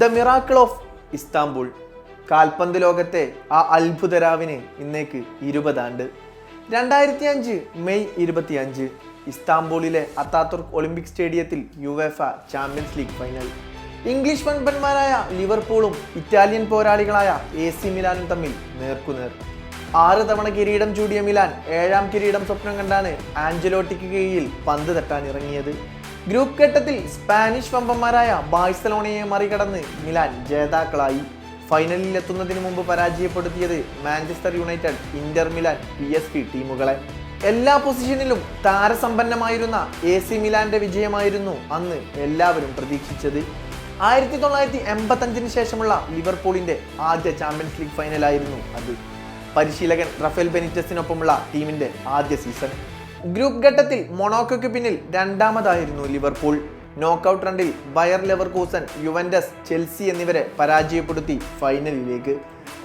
The miracle of Istanbul കാൽപന്ത് ലോകത്തെ ആ അത്ഭുതരാവിന് ഇന്നേക്ക് ഇരുപതാണ്ട്. രണ്ടായിരത്തി അഞ്ച് മെയ് ഇരുപത്തി അഞ്ച് ഇസ്താംബൂളിലെ അത്താതുർക്ക് ഒളിമ്പിക് സ്റ്റേഡിയത്തിൽ UEFA Champions League final. English വൻപന്മാരായ ലിവർപൂളും ഇറ്റാലിയൻ പോരാളികളായ എ സി മിലാനും തമ്മിൽ നേർക്കുനേർ. ആറ് തവണ കിരീടം ചൂടിയ മിലാൻ ഏഴാം കിരീടം സ്വപ്നം കണ്ടാണ് ആഞ്ചലോട്ടിക്ക് കീഴിൽ പന്ത് തട്ടാൻ ഇറങ്ങിയത് ഗ്രൂപ്പ് ഘട്ടത്തിൽ സ്പാനിഷ് വമ്പന്മാരായ ബാഴ്സലോണയെ മറികടന്ന് മിലാൻ ജേതാക്കളായി. ഫൈനലിൽ എത്തുന്നതിന് മുമ്പ് പരാജയപ്പെടുത്തിയത് Manchester United Inter Milan P S P ടീമുകളെ. എല്ലാ പൊസിഷനിലും താരസമ്പന്നമായിരുന്ന എ സി മിലാന്റെ വിജയമായിരുന്നു അന്ന് എല്ലാവരും പ്രതീക്ഷിച്ചത്. ആയിരത്തി തൊള്ളായിരത്തി എൺപത്തഞ്ചിന് ശേഷമുള്ള ലിവർപൂളിന്റെ ആദ്യ ചാമ്പ്യൻസ് ലീഗ് ഫൈനലായിരുന്നു അത്. പരിശീലകൻ റഫേൽ ബെനിറ്റസിനൊപ്പമുള്ള ടീമിന്റെ ആദ്യ സീസൺ. ഗ്രൂപ്പ് ഘട്ടത്തിൽ മൊണോക്കോയ്ക്ക് പിന്നിൽ രണ്ടാമതായിരുന്നു ലിവർപൂൾ. നോക്കൌട്ട് റണ്ടിൽ ബയർ ലെവർകൂസൻ യുവൻഡസ് ചെൽസി എന്നിവരെ പരാജയപ്പെടുത്തി ഫൈനലിലേക്ക്.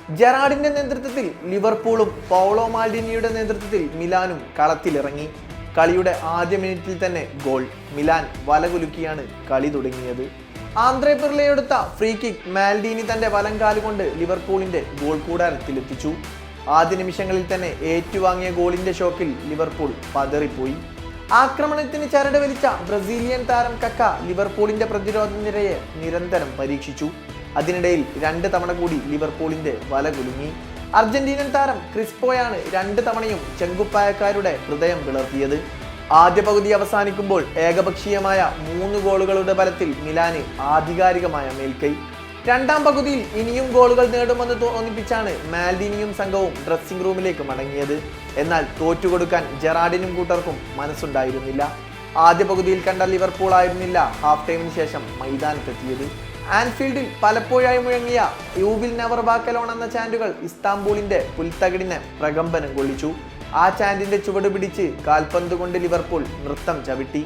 ജെറാഡിന്റെ നേതൃത്വത്തിൽ ലിവർപൂളും പൗളോ മാൽഡിനിയുടെ നേതൃത്വത്തിൽ മിലാനും കളത്തിലിറങ്ങി. കളിയുടെ ആദ്യ മിനിറ്റിൽ തന്നെ ഗോൾ. മിലാൻ വലകുലുക്കിയാണ് കളി തുടങ്ങിയത്. ആന്ധ്രേ പിർലയെടുത്ത ഫ്രീ കിക്ക് മാൽഡീനി തന്റെ വലങ്കാലുകൊണ്ട് ലിവർപൂളിന്റെ ഗോൾ കൂടാരത്തിലെത്തിച്ചു. ആദ്യ നിമിഷങ്ങളിൽ തന്നെ ഏറ്റുവാങ്ങിയ ഗോളിന്റെ ഷോക്കിൽ ലിവർപൂൾ പതറിപ്പോയി. ആക്രമണത്തിന് ചരട് വലിച്ച ബ്രസീലിയൻ താരം കക്ക ലിവർപൂളിന്റെ പ്രതിരോധ നിരയെ നിരന്തരം പരീക്ഷിച്ചു. അതിനിടയിൽ രണ്ട് തവണ കൂടി ലിവർപൂളിന്റെ വല കുലുങ്ങി. അർജന്റീനൻ താരം ക്രിസ്പോയാണ് രണ്ട് തവണയും ചെങ്കുപ്പായക്കാരുടെ ഹൃദയം വിളർത്തിയത്. ആദ്യ പകുതി അവസാനിക്കുമ്പോൾ ഏകപക്ഷീയമായ മൂന്ന് ഗോളുകളുടെ ബലത്തിൽ മിലാന് ആധികാരികമായ മേൽക്കൈ. രണ്ടാം പകുതിയിൽ ഇനിയും ഗോളുകൾ നേടുമെന്ന് തോന്നിപ്പിച്ചാണ് മാൽഡിനിയും സംഘവും ഡ്രസ്സിംഗ് റൂമിലേക്ക് മടങ്ങിയത്. എന്നാൽ തോറ്റുകൊടുക്കാൻ ജെറാഡിനും കൂട്ടർക്കും മനസ്സുണ്ടായിരുന്നില്ല. ആദ്യ പകുതിയിൽ കണ്ട ലിവർപൂൾ ആയിരുന്നില്ല ഹാഫ് ടൈമിന് ശേഷം മൈതാനത്തെത്തിയത്. ആൻഫീൽഡിൽ പലപ്പോഴായി മുഴങ്ങിയ യൂവിൽ നെവർ ബാക്കലോൺ എന്ന ചാൻഡുകൾ ഇസ്താംബൂളിന്റെ പുൽത്തകിടിനെ പ്രകമ്പനം കൊള്ളിച്ചു. ആ ചാൻഡിന്റെ ചുവട് പിടിച്ച് കാൽപന്ത് കൊണ്ട് ലിവർപൂൾ നൃത്തം ചവിട്ടി.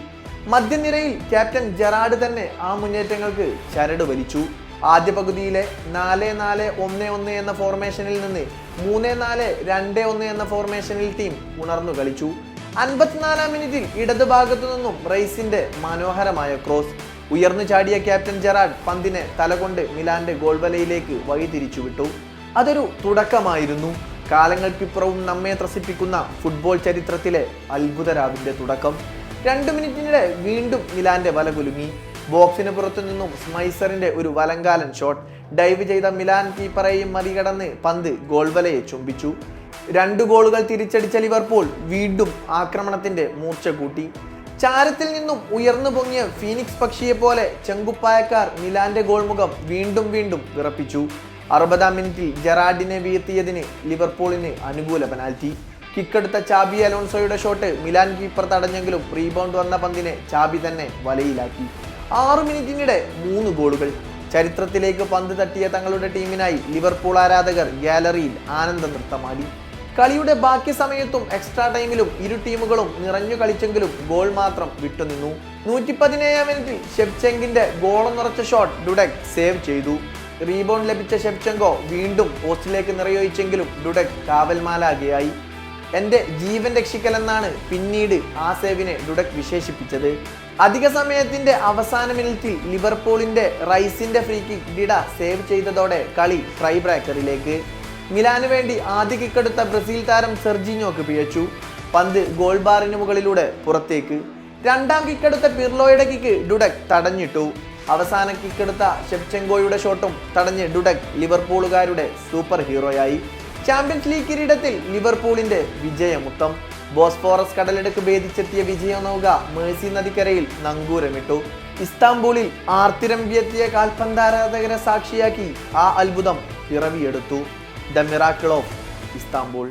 മധ്യനിരയിൽ ക്യാപ്റ്റൻ ജെറാഡ് തന്നെ ആ മുന്നേറ്റങ്ങൾക്ക് ചരട് വലിച്ചു. ആദ്യ പകുതിയിലെ നാല് നാല് ഒന്ന് ഒന്ന് എന്ന ഫോർമേഷനിൽ നിന്ന് മൂന്ന് നാല് രണ്ട് ഒന്ന് എന്ന ഫോർമേഷനിൽ ടീം ഉണർന്നു കളിച്ചു. അൻപത്തിനാലാം മിനിറ്റിൽ ഇടത് ഭാഗത്തു നിന്നും റൈസിന്റെ മനോഹരമായ ക്രോസ് ഉയർന്നു ചാടിയ ക്യാപ്റ്റൻ ജെറാഡ് പന്തിനെ തലകൊണ്ട് മിലാന്റെ ഗോൾ വലയിലേക്ക് വഴിതിരിച്ചു വിട്ടു അതൊരു തുടക്കമായിരുന്നു. കാലങ്ങൾക്കിപ്പുറവും നമ്മെ ത്രസിപ്പിക്കുന്ന ഫുട്ബോൾ ചരിത്രത്തിലെ അത്ഭുതരാവിന്റെ തുടക്കം. രണ്ട് മിനിറ്റിനിടെ വീണ്ടും മിലാന്റെ വല കുലുങ്ങി. ബോക്സിന് പുറത്തു നിന്നും സ്മൈസറിന്റെ ഒരു വലങ്കാലൻ ഷോട്ട് ഡൈവ് ചെയ്ത മിലാൻ കീപ്പറേയും മറികടന്ന് പന്ത് ഗോൾ വലയെ ചുംബിച്ചു. രണ്ട് ഗോളുകൾ തിരിച്ചടിച്ച ലിവർപൂൾ വീണ്ടും ആക്രമണത്തിന്റെ മൂർച്ച കൂട്ടി. ചാരത്തിൽ നിന്നും ഉയർന്നു പൊങ്ങിയ ഫീനിക്സ് പക്ഷിയെ പോലെ ചെങ്കുപ്പായക്കാർ മിലാന്റെ ഗോൾമുഖം വീണ്ടും വീണ്ടും വിറപ്പിച്ചു. അറുപതാം മിനിറ്റിൽ ജെറാഡിനെ വീഴ്ത്തിയതിന് ലിവർപൂളിന് അനുകൂല പെനാൽറ്റി. കിക്കെടുത്ത ചാബി അലോൺസോയുടെ ഷോട്ട് മിലാൻ കീപ്പർ തടഞ്ഞെങ്കിലും റീബൗണ്ട് വന്ന പന്തിനെ ചാബി തന്നെ വലയിലാക്കി. ആറു മിനിറ്റിനിടെ മൂന്ന് ഗോളുകൾ. ചരിത്രത്തിലേക്ക് പന്ത് തട്ടിയ തങ്ങളുടെ ടീമിനായി ലിവർപൂൾ ആരാധകർ ഗാലറിയിൽ ആനന്ദ നൃത്തമാടി. കളിയുടെ ബാക്കി സമയത്തും എക്സ്ട്രാ ടൈമിലും ഇരു ടീമുകളും നിറഞ്ഞു കളിച്ചെങ്കിലും ഗോൾ മാത്രം വിട്ടുനിന്നു. നൂറ്റി പതിനേഴാം മിനിറ്റിൽ ഷെഫ്ചെങ്കിന്റെ ഗോളെന്നുറച്ച ഷോട്ട് ഡുഡക് സേവ് ചെയ്തു. റീബൗണ്ട് ലഭിച്ച ഷെഫ്ചെങ്കോ വീണ്ടും പോസ്റ്റിലേക്ക് നിറയൊഴിച്ചെങ്കിലും ഡുഡക് കാവൽമാലാകെയായി. എന്റെ ജീവൻ രക്ഷിക്കലെന്നാണ് പിന്നീട് ആ സേവിനെ ഡുഡക് വിശേഷിപ്പിച്ചത്. അധിക സമയത്തിന്റെ അവസാന മിനിറ്റിൽ ലിവർപൂളിന്റെ റൈസിന്റെ ഫ്രീ കിക്ക് ഡിഡ സേവ് ചെയ്തതോടെ കളി ട്രൈ ബ്രേക്കറിലേക്ക് മിലാനു വേണ്ടി ആദ്യ കിക്കെടുത്ത ബ്രസീൽ താരം സെർജിനോക്ക് പിഴച്ചു. പന്ത് ഗോൾ ബാറിന് മുകളിലൂടെ പുറത്തേക്ക്. രണ്ടാം കിക്കെടുത്ത പിർലോയുടെ കിക്ക് ഡുഡക് തടഞ്ഞിട്ടു. അവസാന കിക്കെടുത്ത ഷെപ്ചെങ്കോയുടെ ഷോട്ടും തടഞ്ഞ് ഡുഡക് ലിവർപൂളുകാരുടെ സൂപ്പർ ഹീറോയായി ചാമ്പ്യൻസ് ലീഗ് കിരീടത്തിൽ ലിവർപൂളിന്റെ വിജയമുത്തം. ബോസ്ഫോറസ് കടലെടുക്ക് ഭേദിച്ചെത്തിയ വിജയനൗക മേഴ്സി നദിക്കരയിൽ നങ്കൂരമിട്ടു. ഇസ്താംബൂളിൽ ആർത്തിരമ്പിയെത്തിയ കാൽപന്താരാധകരെ സാക്ഷിയാക്കി ആ അത്ഭുതം പിറവിയെടുത്തു. The miracle of Istanbul.